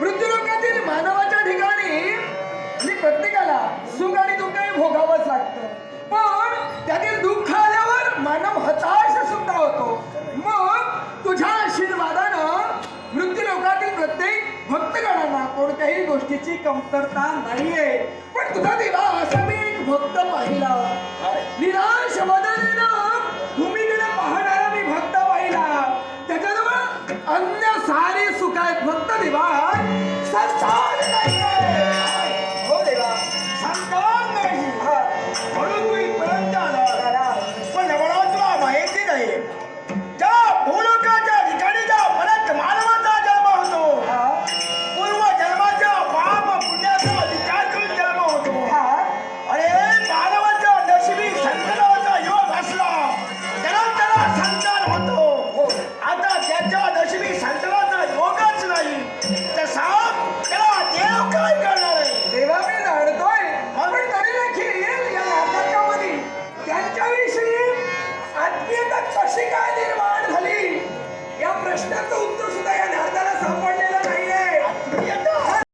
मृत्यूलोकातील मानवाच्या ठिकाणी प्रत्येकाला सुख आणि दुःख हे भोगावंच लागतं. पण त्यातील दुःख आल्यावर मानव हताश सुद्धा होतो. मग तुझ्या आशीर्वादानं मृत्यूलोकातील प्रत्येक भक्तगणांना कोणत्याही गोष्टीची कमतरता नाहीये. पण तुझा दिवा असा मी एक भक्त पाहिला. निराश मदतीनं अन्य सारी सुखाए भक्त विवाह संसार नहीं।